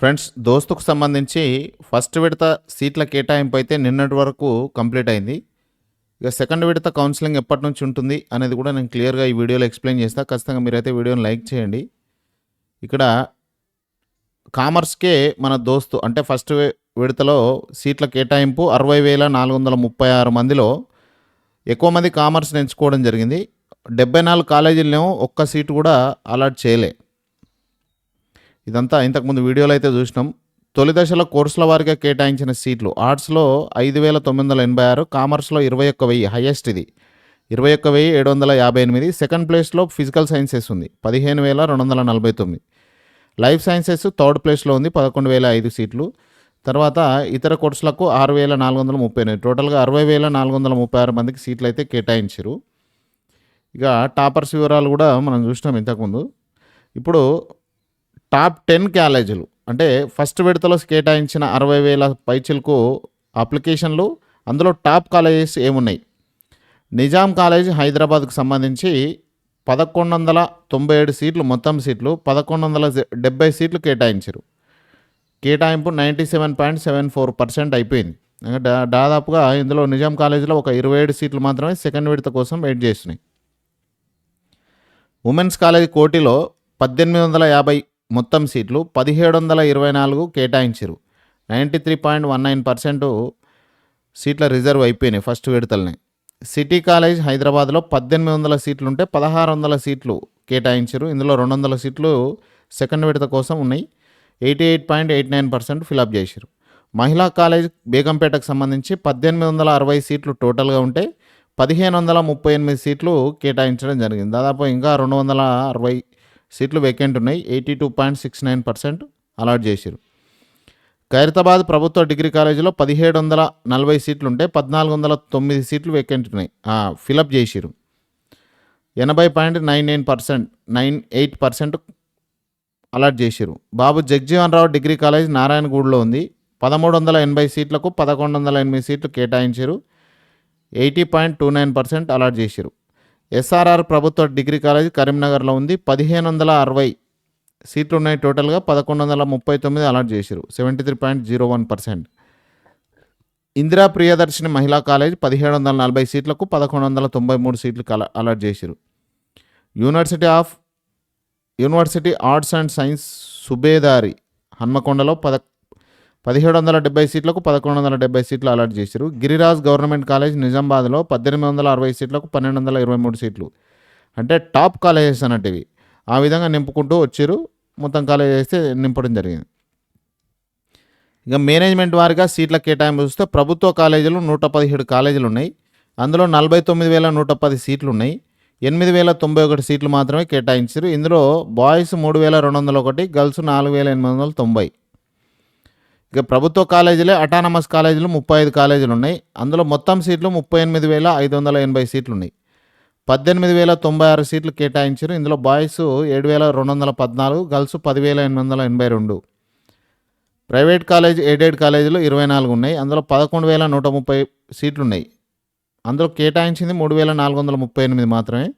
Friends దోస్తుకు సంబంధించి first విడత సీట్ల కేటాయింపు అయితే నిన్నటి వరకు కంప్లీట్ అయింది. ఇక సెకండ్ విడత కౌన్సిలింగ్ ఎప్పటి నుంచి ఉంటుంది అనేది కూడా నేను క్లియర్గా ఈ వీడియోలో ఎక్స్ప్లెయిన్ చేస్తా. ఖచ్చితంగా మీరైతే వీడియోని లైక్ చేయండి. ఇక్కడ కామర్స్కే మన దోస్తు అంటే ఫస్ట్ విడతలో సీట్ల కేటాయింపు అరవై వేల నాలుగు వందల ముప్పై ఆరు మందిలో ఎక్కువ మంది కామర్స్ని ఎంచుకోవడం జరిగింది. డెబ్బై నాలుగు కాలేజీలనేమో ఒక్క సీటు కూడా అలాట్ చేయలే. ఇదంతా ఇంతకుముందు వీడియోలో అయితే చూసినాం. తొలి దశలో కోర్సుల వారిగా కేటాయించిన సీట్లు ఆర్ట్స్లో ఐదు వేల తొమ్మిది వందల ఎనభై ఆరు కామర్స్లో ఇరవై ఒక్క వెయ్యి హైయెస్ట్ ఇది. ఇరవై ఒక్క వెయ్యి ఏడు వందల యాభై ఎనిమిది. సెకండ్ ప్లేస్లో ఫిజికల్ సైన్సెస్ ఉంది పదిహేను వేల రెండు వందల నలభై తొమ్మిది. లైఫ్ సైన్సెస్ థర్డ్ ప్లేస్లో ఉంది పదకొండు వేల ఐదు సీట్లు. తర్వాత ఇతర కోర్సులకు ఆరు వేల నాలుగు వందల ముప్పై ఎనిమిది. టోటల్గా అరవై వేల నాలుగు వందల ముప్పై ఆరు మందికి సీట్లు అయితే కేటాయించారు ఇక టాపర్స్ వివరాలు కూడా మనం చూసినాం ఇంతకుముందు. ఇప్పుడు టాప్ టెన్ కాలేజీలు. అంటే ఫస్ట్ విడతలో కేటాయించిన అరవై వేల పైచిలకు అప్లికేషన్లు అందులో టాప్ కాలేజెస్ ఏమున్నాయి? నిజాం కాలేజ్ హైదరాబాద్కు సంబంధించి పదకొండు వందల తొంభై ఏడు సీట్లు మొత్తం సీట్లు పదకొండు వందల డెబ్బై సీట్లు కేటాయించారు. కేటాయింపు ninety seven point seven four percent అయిపోయింది. దా- దాదాపుగా ఇందులో నిజాం కాలేజీలో ఒక ఇరవై ఏడు సీట్లు మాత్రమే సెకండ్ విడత కోసం వెయిట్ చేస్తున్నాయి. ఉమెన్స్ కాలేజ్ కోటిలో పద్దెనిమిది వందల యాభై మొత్తం సీట్లు పదిహేడు వందల ఇరవై నాలుగు కేటాయించారు ninety three point one nine percent సీట్ల రిజర్వ్ అయిపోయినాయి ఫస్ట్ విడతలనే. సిటీ కాలేజ్ హైదరాబాద్లో పద్దెనిమిది వందల సీట్లు ఉంటే పదహారు వందల సీట్లు కేటాయించారు ఇందులో రెండు వందల సీట్లు సెకండ్ విడత కోసం ఉన్నాయి. Eighty eight point eight nine percent fill up చేశారు మహిళా కాలేజ్ బేగంపేటకు సంబంధించి పద్దెనిమిది వందల అరవై సీట్లు టోటల్గా ఉంటే పదిహేను వందల ముప్పై ఎనిమిది సీట్లు కేటాయించడం జరిగింది. దాదాపు ఇంకా రెండు వందల అరవై సీట్లు వేకెంట్ ఉన్నాయి. Eighty two point six nine percent allot చేశారు ఖైరతాబాద్ ప్రభుత్వ డిగ్రీ కాలేజీలో పదిహేడు వందల నలభై సీట్లు ఉంటే పద్నాలుగు వందల తొమ్మిది సీట్లు వేకెంట్ ఉన్నాయి. ఫిలప్ చేసిరు ఎనభై point nine nine percent nine eight percent allot చేసిరు బాబు జగ్జీవన్ రావు డిగ్రీ కాలేజ్ నారాయణగూడలో ఉంది. పదమూడు వందల ఎనభై సీట్లకు పదకొండు వందల ఎనిమిది సీట్లు కేటాయించారు eighty point two nine percent allot చేసిరు ఎస్ఆర్ఆర్ ప్రభుత్వ డిగ్రీ కాలేజ్ కరీంనగర్లో ఉంది. పదిహేను వందల అరవై సీట్లు ఉన్నాయి టోటల్గా. పదకొండు వందల ముప్పై తొమ్మిది అలాట్ చేశారు seventy three point zero one percent. Indira Priyadarshini మహిళా కాలేజ్ పదిహేడు వందల నలభై సీట్లకు పదకొండు వందల తొంభై మూడు సీట్లు కల అలాట్ చేశారు university of university arts and science Subedari హన్మకొండలో పద పదిహేడు వందల డెబ్బై సీట్లకు పదకొండు వందల డెబ్బై సీట్లు అలాట్ చేశారు. గిరిరాజ్ గవర్నమెంట్ కాలేజ్ నిజామాబాద్లో పద్దెనిమిది వందల అరవై సీట్లకు పన్నెండు వందల ఇరవై మూడు సీట్లు. అంటే టాప్ కాలేజెస్ అన్నట్టువి. ఆ విధంగా నింపుకుంటూ వచ్చారు. మొత్తం కాలేజ్ వేస్తే నింపడం జరిగింది. ఇక మేనేజ్మెంట్ వారిగా సీట్ల కేటాయింపు చూస్తే ప్రభుత్వ కాలేజీలు నూట పదిహేడు కాలేజీలు ఉన్నాయి. అందులో నలభై తొమ్మిది వేల నూట పది సీట్లు ఉన్నాయి. ఎనిమిది వేల తొంభై ఒకటి సీట్లు మాత్రమే కేటాయించారు. ఇందులో బాయ్స్ మూడు వేల రెండు వందల ఒకటి గర్ల్స్ నాలుగు వేల ఎనిమిది వందల తొంభై. ఇక ప్రభుత్వ కాలేజీలే అటానమస్ కాలేజీలు ముప్పై ఐదు కాలేజీలు ఉన్నాయి. అందులో మొత్తం సీట్లు ముప్పై ఎనిమిది వేల ఐదు వందల ఎనభై సీట్లు ఉన్నాయి పద్దెనిమిది వేల తొంభై ఆరు సీట్లు కేటాయించారు. ఇందులో బాయ్స్ ఏడు వేల రెండు వందల పద్నాలుగు గర్ల్స్ పదివేల ఎనిమిది వందల ఎనభై రెండు. ప్రైవేట్ కాలేజ్ ఎయిడెడ్ కాలేజీలు ఇరవై నాలుగు ఉన్నాయి. అందులో పదకొండు వేల నూట ముప్పై సీట్లు ఉన్నాయి అందులో కేటాయించింది మూడు వేల నాలుగు వందల ముప్పై ఎనిమిది మాత్రమే.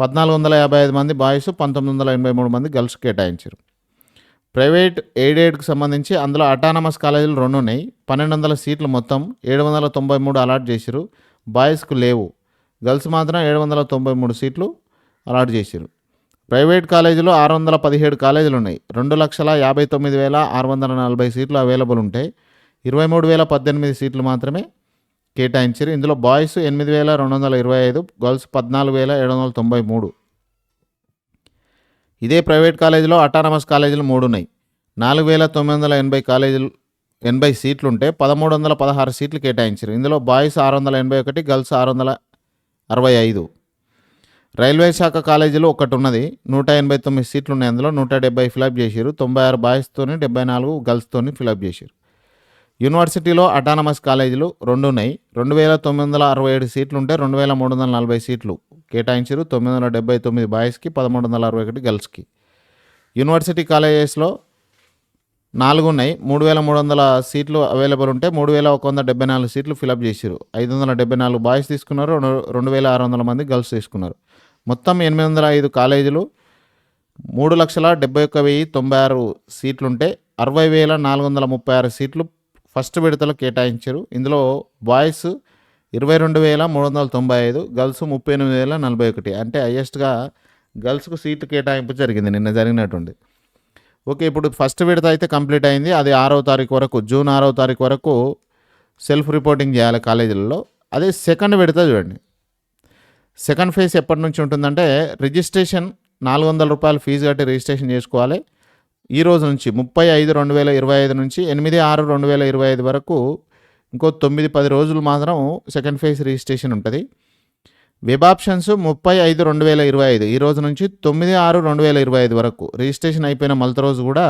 పద్నాలుగు వందల యాభై ఐదు మంది బాయ్స్ పంతొమ్మిది వందల ఎనభై మూడు మంది గర్ల్స్ కేటాయించారు. ప్రైవేట్ ఎయిడెడ్కి సంబంధించి అందులో అటానమస్ కాలేజీలు రెండు ఉన్నాయి పన్నెండు వందల సీట్లు మొత్తం ఏడు వందల తొంభై మూడు అలాట్ చేశారు బాయ్స్కు లేవు. గర్ల్స్ మాత్రం ఏడు వందల తొంభై మూడు సీట్లు అలాట్ చేశారు ప్రైవేట్ కాలేజీలో ఆరు వందల పదిహేడు కాలేజీలు ఉన్నాయి రెండు లక్షల యాభై తొమ్మిది వేల ఆరు వందల నలభై సీట్లు అవైలబుల్ ఉంటాయి. ఇరవై మూడు వేల పద్దెనిమిది సీట్లు మాత్రమే కేటాయించారు ఇందులో బాయ్స్ ఎనిమిది వేల రెండు వందల ఇరవై ఐదు గర్ల్స్ పద్నాలుగు వేల ఏడు వందల తొంభై మూడు. ఇదే ప్రైవేట్ కాలేజీలో అటానమస్ కాలేజీలు మూడు ఉన్నాయి. నాలుగు వేల తొమ్మిది వందల ఎనభై కాలేజీలు ఎనభై సీట్లుంటే పదమూడు వందల పదహారు సీట్లు కేటాయించారు. ఇందులో బాయ్స్ ఆరు వందల ఎనభై ఒకటి గర్ల్స్ ఆరు వందల అరవై ఐదు. రైల్వే శాఖ కాలేజీలో ఒకటి ఉన్నది నూట ఎనభై తొమ్మిది సీట్లు ఉన్నాయి అందులో. నూట డెబ్బై ఫిలప్ చేశారు తొంభై ఆరు బాయ్స్తోని డెబ్బై నాలుగు గర్ల్స్తోని ఫిలప్ చేశారు యూనివర్సిటీలో అటానమస్ కాలేజీలు రెండు ఉన్నాయి. రెండు వేల తొమ్మిది వందల అరవై ఏడు సీట్లు ఉంటే రెండు వేల మూడు వందల నలభై సీట్లు కేటాయించారు. తొమ్మిది వందల డెబ్బై తొమ్మిది బాయ్స్కి పదమూడు వందల అరవై ఒకటి గర్ల్స్కి. యూనివర్సిటీ కాలేజెస్లో నాలుగు ఉన్నాయి. మూడు వేల మూడు వందల సీట్లు అవైలబుల్ ఉంటే మూడు వేల ఒక వంద డెబ్బై నాలుగు సీట్లు ఫిలప్ చేశారు. ఐదు వందల డెబ్బై నాలుగు బాయ్స్ తీసుకున్నారు. రెండు రెండు వేల ఆరు వందల మంది గర్ల్స్ తీసుకున్నారు. మొత్తం ఎనిమిది వందల ఐదు కాలేజీలు మూడు లక్షల డెబ్బై ఒక్క వెయ్యి తొంభై ఆరు సీట్లుంటే అరవై వేల నాలుగు వందల ముప్పై ఆరు సీట్లు ఫస్ట్ విడతలో కేటాయించారు. ఇందులో బాయ్స్ ఇరవై రెండు వేల మూడు వందల తొంభై ఐదు గర్ల్స్ ముప్పై ఎనిమిది వేల నలభై ఒకటి. అంటే హయ్యెస్ట్గా గర్ల్స్కు సీట్ కేటాయింపు జరిగింది నిన్న జరిగినట్టుంది ఓకే ఇప్పుడు ఫస్ట్ విడత అయితే కంప్లీట్ అయింది. అది ఆరో తారీఖు వరకు జూన్ ఆరో తారీఖు వరకు సెల్ఫ్ రిపోర్టింగ్ చేయాలి కాలేజీలలో. అదే సెకండ్ విడత చూడండి. సెకండ్ ఫేజ్ ఎప్పటి నుంచి ఉంటుందంటే రిజిస్ట్రేషన్ నాలుగు వందల రూపాయలు ఫీజు కట్టి రిజిస్ట్రేషన్ చేసుకోవాలి. ఈ రోజు నుంచి ముప్పై ఐదు రెండు వేల ఇరవై ఐదు నుంచి ఎనిమిది ఆరు రెండు వేల ఇరవై ఐదు వరకు ఇంకో తొమ్మిది పది రోజులు మాత్రం సెకండ్ ఫేజ్ రిజిస్ట్రేషన్ ఉంటుంది. వెబ్ ఆప్షన్స్ ముప్పై ఐదు రెండు వేల ఇరవై ఐదు ఈ రోజు నుంచి తొమ్మిది ఆరు రెండు వేల ఇరవై ఐదు వరకు రిజిస్ట్రేషన్ అయిపోయిన మొదటి రోజు కూడా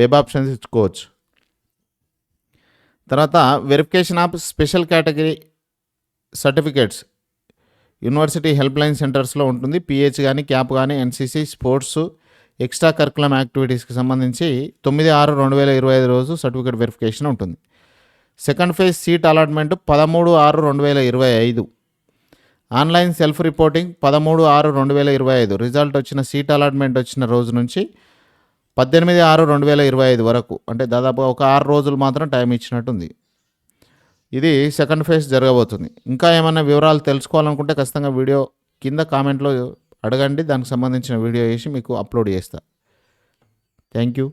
వెబ్ ఆప్షన్స్ ఇచ్చుకోవచ్చు. తర్వాత verification of special category certificates. University help line సెంటర్స్లో ఉంటుంది. పిహెచ్ కానీ క్యాప్ కానీ ఎన్సీసీ స్పోర్ట్స్ ఎక్స్ట్రా కరికులం యాక్టివిటీస్కి సంబంధించి తొమ్మిది ఆరు రెండు వేల ఇరవై ఐదు రోజు సర్టిఫికేట్ వెరిఫికేషన్ ఉంటుంది. సెకండ్ ఫేజ్ సీట్ అలాట్మెంట్ పదమూడు ఆరు రెండు వేల ఇరవై ఐదు. ఆన్లైన్ సెల్ఫ్ రిపోర్టింగ్ పదమూడు ఆరు రెండు వేల ఇరవై ఐదు. రిజల్ట్ వచ్చిన సీట్ అలాట్మెంట్ వచ్చిన రోజు నుంచి పద్దెనిమిది ఆరు రెండు వేల ఇరవై ఐదు వరకు అంటే దాదాపు ఒక ఆరు రోజులు మాత్రం టైం ఇచ్చినట్టుంది. ఇది సెకండ్ ఫేజ్ జరగబోతుంది. ఇంకా ఏమైనా వివరాలు తెలుసుకోవాలనుకుంటే ఖచ్చితంగా వీడియో కింద కామెంట్లో అడగండి దానికి సంబంధించిన వీడియో వేసి మీకు అప్లోడ్ చేస్తా. Thank you